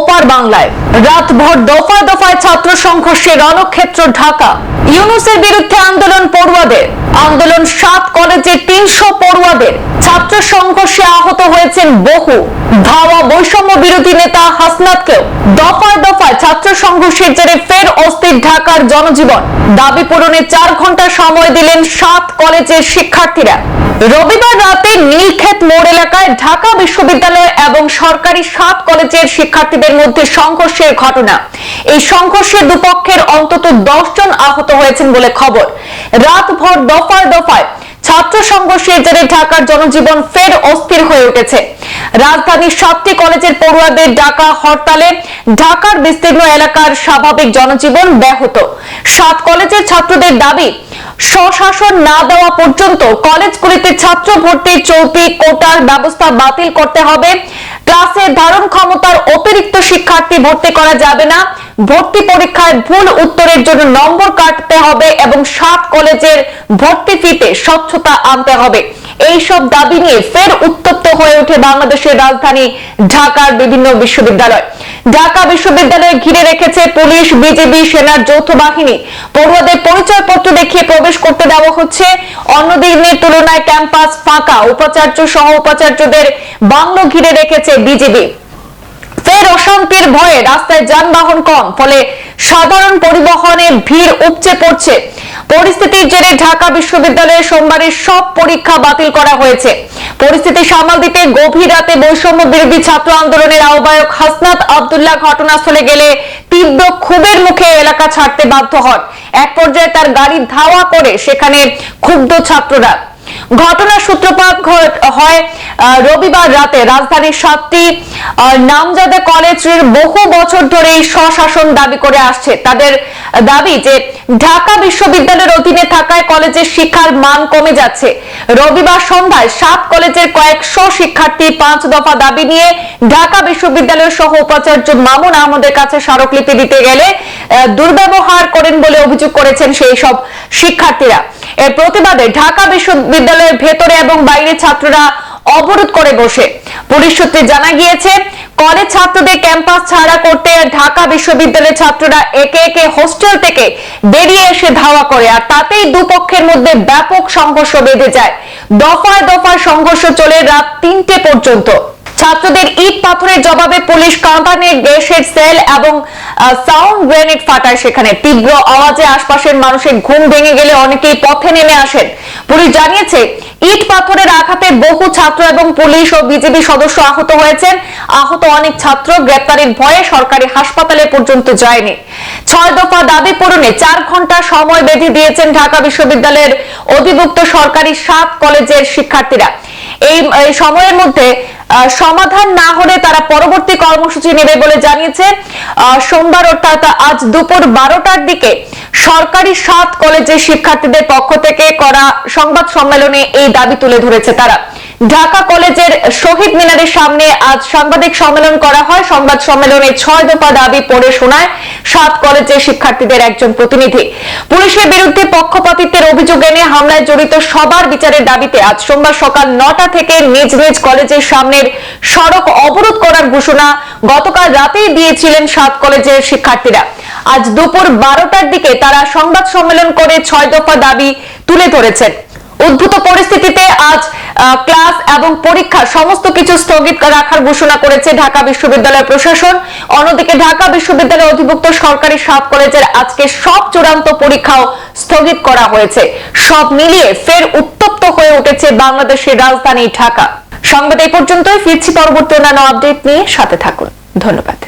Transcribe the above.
ওপার বাংলায়। রাতভর দফায় দফায় ছাত্র সংঘর্ষে রণক্ষেত্র ঢাকা। ইউনুসের বিরুদ্ধে আন্দোলন পড়ুয়াদের। আন্দোলন সাত কলেজে তিনশো পড়ুয়াদের ছাত্র সংঘর্ষে আহত হয়েছেন বহু। ধাওয়া বৈষম্য বিরোধী নেতা হাসনাতকেও দফায় দফায় ছাত্র সংঘর্ষের জেরে ফের অস্থির ঢাকার জনজীবন। দাবি পূরণে চার ঘণ্টা সময় দিলেন সাত কলেজের শিক্ষার্থীরা। রবিবার রাতে নীলক্ষেত মোড় এলাকায় ঢাকা বিশ্ববিদ্যালয় এবং সরকারি সাত কলেজের শিক্ষার্থীদের মধ্যে সংঘর্ষের ঘটনা। এই সংঘর্ষে দুপক্ষের অন্তত দশ জন আহত হয়েছেন বলে খবর। রাতভর দফায় দফায় ছাত্র সংঘর্ষের জেরে ঢাকার জনজীবন ফের অস্থির হয়ে উঠেছে। রাজধানীর সাতটি কলেজের পড়ুয়াদের ডাকা হরতালে ঢাকার বিস্তীর্ণ এলাকার স্বাভাবিক জনজীবন ব্যাহত। সাত কলেজের ছাত্রদের দাবি, স্বশাসন না দেওয়া পর্যন্ত কলেজগুলিতে ছাত্র ভর্তি চৌতি কোটার ব্যবস্থা বাতিল করতে হবে। ক্লাসে ধারণ ক্ষমতার অতিরিক্ত শিক্ষার্থী ভর্তি করা যাবে না। ভর্তি পরীক্ষায় ভুল উত্তরের জন্য নম্বর কাটতে হবে এবং সাত কলেজের ভর্তি ফিতে স্বচ্ছতা আনতে হবে। এই সব দাবি নিয়ে ফের উত্তপ্ত হয়ে ওঠে বাংলাদেশের রাজধানী ঢাকার বিভিন্ন বিশ্ববিদ্যালয়। ঢাকা বিশ্ববিদ্যালয় ঘিরে রেখেছে পুলিশ বিজেপি সেনার যৌথ বাহিনী। পড়ুয়াদের পরিচয়পত্র দেখিয়ে প্রবেশ করতে দেওয়া হচ্ছে। অন্য দিনের তুলনায় ক্যাম্পাস ফাঁকা। উপাচার্য সহ উপাচার্যদের বাংলো ঘিরে রেখেছে বিজেপি অশান্তির ভয়ে রাস্তায় যানবাহন কম, ফলে সাধারণ পরিবহনে ভিড় উপচে পড়ছে। পরিস্থিতির জেরে ঢাকা বিশ্ববিদ্যালয়ের সোমবারের সব পরীক্ষা বাতিল করা হয়েছে। পরিস্থিতি সামাল দিতে গভীর রাতে বৈষম্য বিরোধী ছাত্র আন্দোলনের আহ্বায়ক হাসনাত আবদুল্লাহ ঘটনাস্থলে গেলে তীব্র ক্ষোভের মুখে এলাকা ছাড়তে বাধ্য হন। এক পর্যায়ে তার গাড়ি ধাওয়া করে সেখানে ক্ষুব্ধ ছাত্ররা। ঘটনার সূত্রপাত হয় রবিবার রাতে। রাজধানীর সাতটি আহ, নামজাদা কলেজের বহু বছর ধরে স্বশাসন দাবি করে আসছে। তাদের দাবি যে ঢাকা বিশ্ববিদ্যালয়ের অধীনে থাকায় কলেজের শিক্ষার মান কমে যাচ্ছে। রবিবার সন্ধ্যায় সাত কলেজের কয়েকশো শিক্ষার্থী পাঁচ দফা দাবি নিয়ে ঢাকা বিশ্ববিদ্যালয়ের সহ উপাচার্য মামুন আহমদের কাছে স্মারকলিপি দিতে গেলে দুর্ব্যবহার করেন বলে অভিযোগ করেছেন সেই সব শিক্ষার্থীরা। এর প্রতিবাদে ঢাকা বিশ্ববিদ্যালয়ের ভেতরে এবং বাইরে ছাত্ররা অবরোধ করে বসে। পুলিশ সূত্রে জানা গিয়েছে, কলেজ ছাত্রদের ক্যাম্পাস ছাড়া করতে ঢাকা বিশ্ববিদ্যালয়ের ছাত্ররা একে একে হোস্টেল থেকে বেরিয়ে এসে ধাওয়া করে আর তাতেই দুপক্ষের মধ্যে ব্যাপক সংঘর্ষ বেঁধে যায়। দফায় দফায় সংঘর্ষ চলে রাত তিনটে পর্যন্ত। ছাত্রদের ইট পাথরের জবাবে পুলিশ কাঁদানে গ্যাসের সেল এবং সাউন্ড গ্রেনেড ফাটায় সেখানে। তীব্র আওয়াজে আশপাশের মানুষের ঘুম ভেঙে গেলে অনেকেই পথে নেমে আসেন। পুলিশ জানিয়েছে, ইট পাথরের আঘাতে বহু ছাত্র এবং পুলিশ ও বিজেপি সদস্য আহত হয়েছেন। আহত অনেক ছাত্র গ্রেপ্তারের ভয়ে সরকারি হাসপাতালে পর্যন্ত যায়নি। ছয় দফা দাবি পূরণে চার ঘণ্টা সময় বেঁধে দিয়েছেন ঢাকা বিশ্ববিদ্যালয়ের অধিভুক্ত সরকারি সাত কলেজের শিক্ষার্থীরা। এই সময়ের মধ্যে সমাধান না হলে তারা পরবর্তী কর্মসূচি নেবে বলে জানিয়েছে। সোমবার অর্থাৎ আজ দুপুর বারোটার দিকে সরকারি সাত কলেজের শিক্ষার্থীদের পক্ষ থেকে করা সংবাদ সম্মেলনে এই দাবি তুলে ধরেছে তারা। ঢাকা কলেজের শহীদ মিনারের সামনে আজ সাংবাদিক সম্মেলন করা হয়। সংবাদ সম্মেলনে ছয় দফা দাবি পড়ে শোনায়। সাত কলেজের শিক্ষার্থীদের একজন প্রতিনিধি। পুলিশের বিরুদ্ধে পক্ষপাতিত্বের অভিযোগ এনে হামলায় জড়িত সবার বিচারের দাবিতে আজ সোমবার সকাল নটা থেকে নিজ নিজ কলেজের সামনের সড়ক অবরোধ করার ঘোষণা গতকাল রাতেই দিয়েছিলেন সাত কলেজের শিক্ষার্থীরা। আজ দুপুর বারোটার দিকে তারা সংবাদ সম্মেলন করে ছয় দফা দাবি তুলে ধরেছেন। উদ্ভূত পরিস্থিতিতে আজ ক্লাস এবং পরীক্ষা সমস্ত কিছু স্থগিত রাখার ঘোষণা করেছে ঢাকা বিশ্ববিদ্যালয় প্রশাসন। অন্যদিকে ঢাকা বিশ্ববিদ্যালয় অধিভুক্ত সরকারি সাত কলেজের আজকে সব চূড়ান্ত পরীক্ষাও স্থগিত করা হয়েছে। সব মিলিয়ে ফের উত্তপ্ত হয়ে উঠেছে বাংলাদেশের রাজধানী ঢাকা। সংবাদ এই পর্যন্তই। ফিরছি পরবর্তী অন্যান্য আপডেট নিয়ে সাথে থাকুন। ধন্যবাদ।